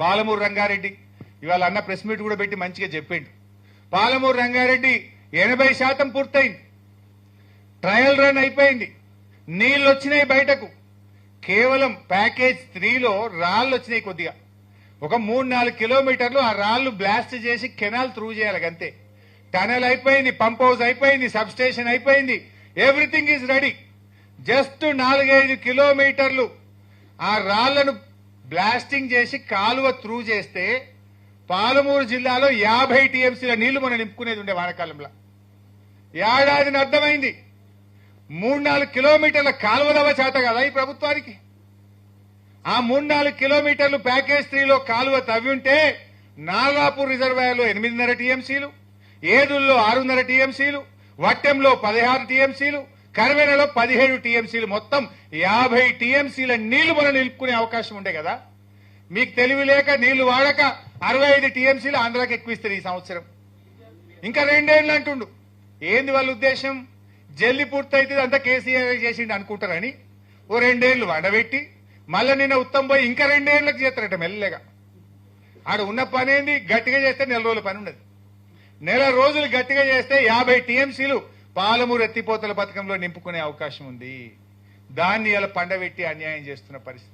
పాలమూరు రంగారెడ్డి. ఇవాళ అన్న press meet కూడా పెట్టి మంచిగా చెప్పిండు. పాలమూరు రంగారెడ్డి ఎనభై శాతం పూర్తయింది. ట్రయల్ రన్ అయిపోయింది. నీళ్ళు వచ్చినాయి బయటకు. కేవలం ప్యాకేజ్ త్రీలో రాళ్ళు వచ్చినాయి కొద్దిగా. ఒక మూడు నాలుగు కిలోమీటర్లు ఆ రాళ్ళు బ్లాస్ట్ చేసి కెనాల్ త్రూ చేయాలి అంతే. టనల్ అయిపోయింది పంప్ హౌస్ అయిపోయింది సబ్ స్టేషన్ అయిపోయింది. Everything is ready. జస్ట్ నాలుగైదు కిలోమీటర్లు ఆ రాళ్ళను బ్లాస్టింగ్ చేసి కాలువ త్రూ చేస్తే పాలమూరు జిల్లాలో యాభై టీఎంసీల నీళ్ళు మనం నింపుకునేది ఉండే వానకాలంలో. ఏడాదిని అర్థమైంది. మూడు నాలుగు కిలోమీటర్ల కాలువలవ చేత కదా ఈ ప్రభుత్వానికి. ఆ మూడు నాలుగు కిలోమీటర్లు ప్యాకేజ్ త్రీలో కాలువ తవ్వి ఉంటే నాగాపూర్ రిజర్వాయర్లో ఎనిమిదిన్నర టీఎంసీలు ఏదుల్లో ఆరున్నర టీఎంసీలు వట్టెంలో పదహారు టీఎంసీలు కరవేనలో పదిహేడు టీఎంసీలు మొత్తం యాభై టీఎంసీల నీళ్ళు మనం నిలుపుకునే అవకాశం ఉండే కదా? మీకు తెలివి లేక నీళ్ళు వాడక అరవై ఐదు టీఎంసీలు ఆంధ్రాకి ఎక్కువ ఇస్తారు ఈ సంవత్సరం. ఇంకా రెండేళ్ళు అంటుండు. ఏంది వాళ్ళ ఉద్దేశం? జల్లి పూర్తయితే అంతా కేసీఆర్ చేసిండు అనుకుంటారని? ఓ రెండేళ్ళు వడబెట్టి మళ్ళీ నిన్న ఉత్తమ్ పోయి ఇంకా రెండేళ్ళకు చేస్తారట మెల్లగా. ఆడ ఉన్న పని ఏంది గట్టిగా చేస్తే నెల రోజుల పని ఉండదు. నెల రోజులు గట్టిగా చేస్తే యాభై టీఎంసీలు పాలమూరు ఎత్తిపోతల పథకంలో నింపుకునే అవకాశం ఉంది. దాన్ని ఇలా పండబెట్టి అన్యాయం చేస్తున్న పరిస్థితి.